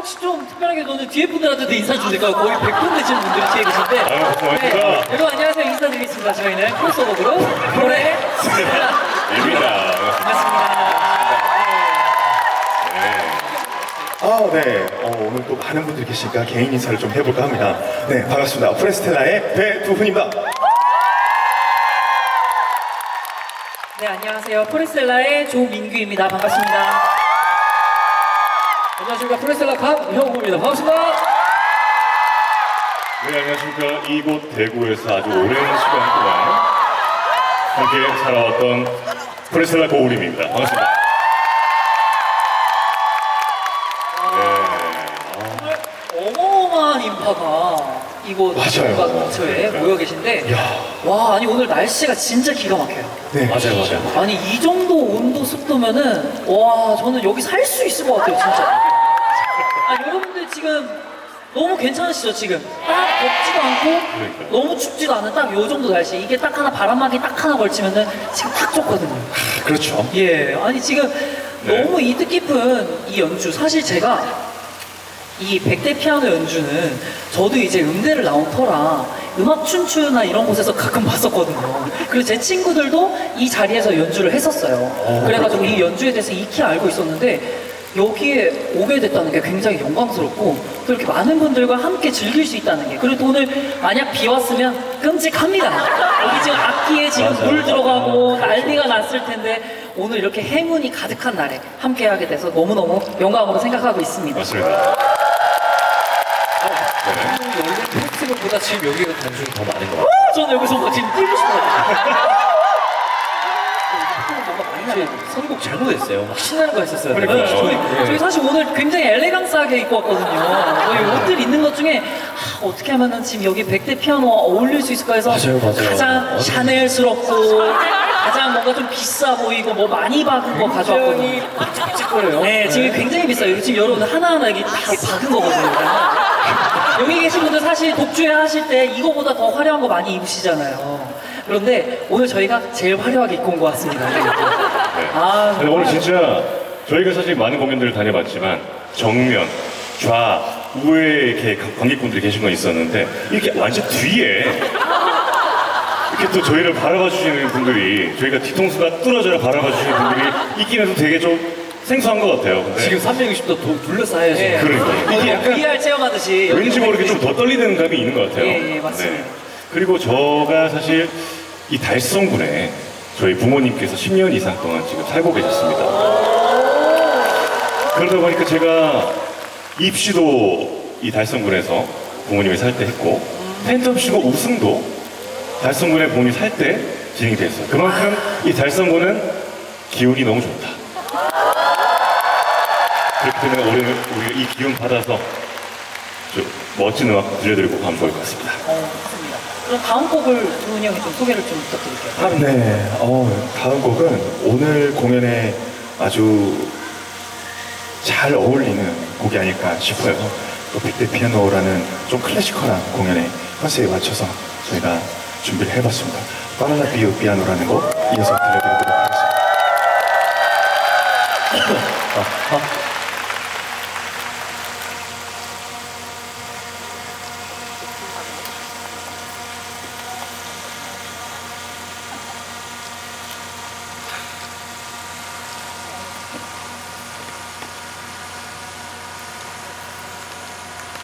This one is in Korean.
혹시 좀 특별하게 너는 뒤에 분들한테도 인사 좀 될까요? 거의 100분 되시는 분들이 뒤에 계신데. 네. 아유, 고맙습니다. 여러분 안녕하세요. 인사드리겠습니다. 저희는 크로스오버 그룹 노래 스텔라 입니다. 반갑습니다. 아, 네. 어, 오늘 또 많은 분들이 계시니까 개인 인사를 좀 해볼까 합니다. 네, 반갑습니다. 프레스텔라의 배두훈입니다. 네, 안녕하세요. 프레스텔라의 조민규입니다. 반갑습니다. 안녕하십니까. 프레스텔라 강형우입니다. 반갑습니다. 네, 안녕하십니까. 이곳 대구에서 아주 오랜 시간 동안 함께 살아왔던 프레스텔라 고우림입니다. 반갑습니다. 정말 어마어마한 인파가 이곳 맞아요. 근처에 모여 계신데 야. 와 아니 오늘 날씨가 진짜 기가 막혀요. 네. 맞아요, 맞아요. 아니 이 정도 온도 습도면은 와 저는 여기 살 수 있을 것 같아요 진짜. 아 여러분들 지금 너무 괜찮으시죠 지금? 딱 덥지도 않고. 너무 춥지도 않은 딱 요 정도 날씨 이게 딱 하나 바람막이 딱 하나 걸치면은 지금 딱 좋거든요. 아, 그렇죠. 예, 아니 지금 네. 너무 이 뜻깊은 이 연주 사실 제가 이 백대 피아노 연주는 저도 이제 음대를 나온 터라 음악 춘추나 이런 곳에서 가끔 봤었거든요. 그리고 제 친구들도 이 자리에서 연주를 했었어요. 그래가지고 이 연주에 대해서 익히 알고 있었는데 여기에 오게 됐다는 게 굉장히 영광스럽고 또 이렇게 많은 분들과 함께 즐길 수 있다는 게 그리고 또 오늘 만약 비 왔으면 끔찍합니다. 여기 지금 악기에 지금 물 들어가고 난리가 났을 텐데 오늘 이렇게 행운이 가득한 날에 함께 하게 돼서 너무너무 영광으로 생각하고 있습니다. 맞습니다. 원래 페스티벌보다 지금 여기가 단중이 더 많은 것 같아요. 저는 여기서 뭐 지금 뛰고 싶어요. 잘못했어요. 막 신나는 거 했었어요. 그러니까요. 저희, 네. 저희 사실 오늘 굉장히 엘레강스하게 입고 왔거든요. 저희 옷들 있는 것 중에 아, 어떻게 하면은 지금 여기 백대 피아노와 어울릴 수 있을까 해서 맞아요, 맞아요. 가장 맞아요. 샤넬스럽고 가장 뭔가 좀 비싸 보이고 뭐 많이 박은 거 가져왔거든요. 찍찍거려요. 네, 지금 굉장히 비싸요. 지금 여러분 하나하나 이게 다 박은 거거든요. 여기 계신 분들 사실 독주회 하실 때 이거보다 더 화려한 거 많이 입으시잖아요. 그런데 오늘 저희가 제일 화려하게 입고 온 것 같습니다. 아, 근데 오늘 진짜 저희가 사실 많은 공연들을 다녀봤지만 정면, 좌, 우에 이렇게 관객분들이 계신 건 있었는데 이렇게 완전 뒤에 이렇게 또 저희를 바라봐 주시는 분들이 저희가 뒤통수가 뚫어져야 바라봐 주시는 분들이 있긴 해도 되게 좀 생소한 것 같아요. 근데 지금 360도 둘러싸여서. 네. 그러니까 이게 약간 VR 체험하듯이 여기 왠지 모르게 좀 더 떨리는 감이 있는 것 같아요. 네. 예, 예, 맞습니다. 그리고 저가 사실 이 달성군에 저희 부모님께서 10년 이상 동안 지금 살고 계셨습니다. 그러다 보니까 제가 입시도 이 달성군에서 부모님이 살 때 했고 팬텀쇼 우승도 달성군에 부모님이 살때 진행이 됐어요. 그만큼 이 달성군은 기운이 너무 좋다. 그렇기 때문에 올해는 우리가 이 기운 받아서 좀 멋진 음악 들려드리고 가면 좋을 것 같습니다. 그럼 다음 곡을 두훈이 형이 좀 소개를 좀 부탁드릴게요. 아, 네. 어, 다음 곡은 오늘 공연에 아주 잘 어울리는 곡이 아닐까 싶어요. 또 백대 피아노라는 좀 클래시컬한 공연의 컨셉에 맞춰서 저희가 준비를 해봤습니다. 바나나 비오 피아노라는 곡 이어서 들려드리도록 하겠습니다. 아, 아,